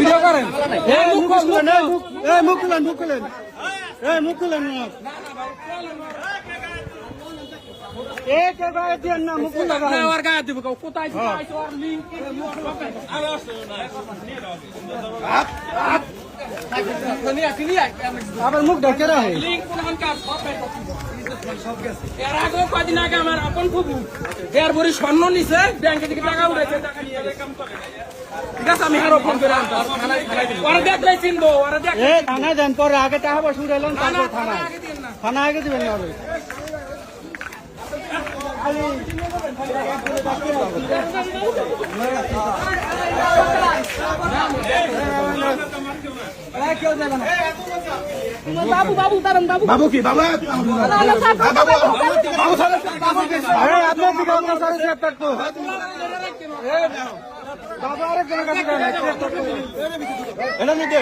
Video করেন। এই মুখ খুলেন এই মুখ মুখ এই মুখ আবার মুখ ঢেকে রাখে। এর আগে কদিন আগে আমার আপন ফুবু দেড় ভরি স্বর্ণ নিছে ব্যাংকে থেকে টাকা উঠেছে টাকা নিয়ে এই কাম করে ঠিক আছে আমি আরও ফোন করে আনতাম। ওরা দেখলে চিনবো ওরা দেখ এ থানায় দেন পরে আগে টাকা পয়সা উঠাইলেন তারপর থানায় থানায় আগে দিবেন না বাবু বাবু দাঁড়ান বাবু? বাবু কি বাবা আপনার বাবা আরেকজনের কাছে এটা নিতে।